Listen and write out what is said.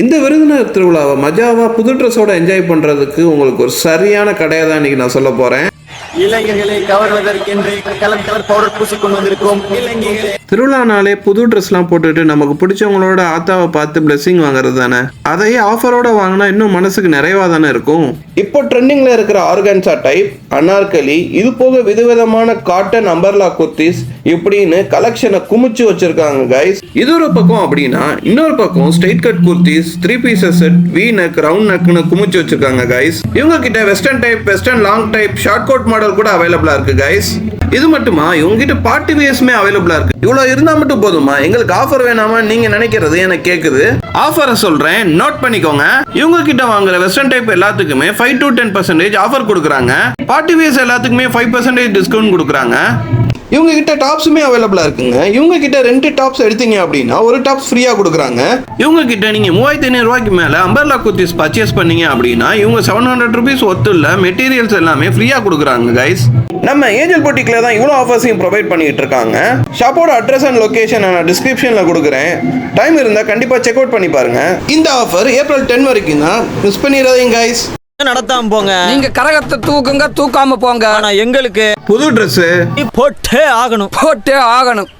இந்த விருதுநகர் திருவிழாவை மஜாவா புது ட்ரெஸ்ஸோட என்ஜாய் பண்றதுக்கு உங்களுக்கு ஒரு சரியான கடையை தான் இன்னைக்கு நான் சொல்ல போறேன். இளைஞர்களை கவர்வதற்கென்று கலர் கலர் பவுடர் பூசிக்கொண்டு வந்திருக்கும் இளைஞர்களே திருவிழானாலே புது ட்ரெஸ்லாம் போட்டுட்டு நமக்கு பிடிச்சவங்களோட ஆத்தாவை பார்த்து பிளெஸிங் வாங்குறது தானே? அதையே ஆஃபரோட வாங்கினா இன்னும் மனசுக்கு நிறைவா தானே இருக்கும்? இப்போ ட்ரெண்டிங்ல இருக்கிற ஆர்கன்சா டைப் அனார்கலி இது போக விதவிதமான காட்டன் அம்பர்லா குர்த்திஸ் இப்படின்னு கலெக்ஷனை குமிச்சு வச்சிருக்காங்க கைஸ் இது ஒரு பக்கம் அப்படின்னா இன்னொரு பக்கம் straight cut kurtis three pieces set V neck round நெக்னு குமிச்சு வச்சிருக்காங்க கைஸ் இவங்க கிட்ட western type western long type short coat model கூட அவைலபிளா இருக்கு கைஸ் இது மட்டுமா? இவங்க கிட்ட பார்ட்டி வேஸ்மே அவைலபிளா இருக்கு. இவ்வளவு இருந்தா மட்டும் போதுமா? எங்களுக்கு ஆஃபர் வேணாமா? நீங்க நினைக்கிறது எனக்கு கேக்குது. ஆஃபரை சொல்றேன். நோட் பண்ணிக்கோங்க. இவங்க கிட்ட வாங்குற வெஸ்டர்ன் டைப் எல்லாத்துக்குமே five to ten percentage offer கொடுக்குறாங்க. பார்ட்டி வேஸ் எல்லாத்துக்குமே ஃபைவ் பர்சன்டேஜ் டிஸ்கவுண்ட் கொடுக்குறாங்க. இவங்க கிட்ட டாப்ஸுமே அவைலபிளா இருக்குங்க. இவங்க கிட்ட ரெண்டு டாப்ஸ் எடுத்தீங்க அப்படின்னா ஒரு டாப்ஸ் ஃப்ரீயா கொடுக்குறாங்க. இவங்க கிட்ட நீங்க மூவாயிரத்தி ஐநூறு ரூபாய்க்கு மேல அம்பர்லா குர்த்திஸ் பர்ச்சேஸ் பண்ணீங்க அப்படின்னா இவங்க செவன் ஹண்ட்ரட் ருபீஸ் ஒத்துள்ள மெட்டீரியல்ஸ் எல்லாமே ஃப்ரீயா கொடுக்குறாங்க கைஸ் நம்ம ஏஞ்சல் பொட்டிக்ல தான் இவ்வளோ ஆஃபர்ஸையும் ப்ரொவைட் பண்ணிட்டு இருக்காங்க. ஷாப்போட அட்ரஸ் அண்ட் லொகேஷன் நான் டிஸ்கிரிப்ஷனில் கொடுக்குறேன். டைம் இருந்தால் கண்டிப்பாக செக் அவுட் பண்ணி பாருங்க. இந்த ஆஃபர் ஏப்ரல் டென் வரைக்கும் தான் மிஸ் பண்ணிடாதீங்க கைஸ் நடத்தாம போங்க. நீங்க கரகத்தை தூக்குங்க தூக்காம போங்க. ஆனா எங்களுக்கு புது ட்ரெஸ்ஸு போட்டே ஆகணும். போட்டே ஆகணும்.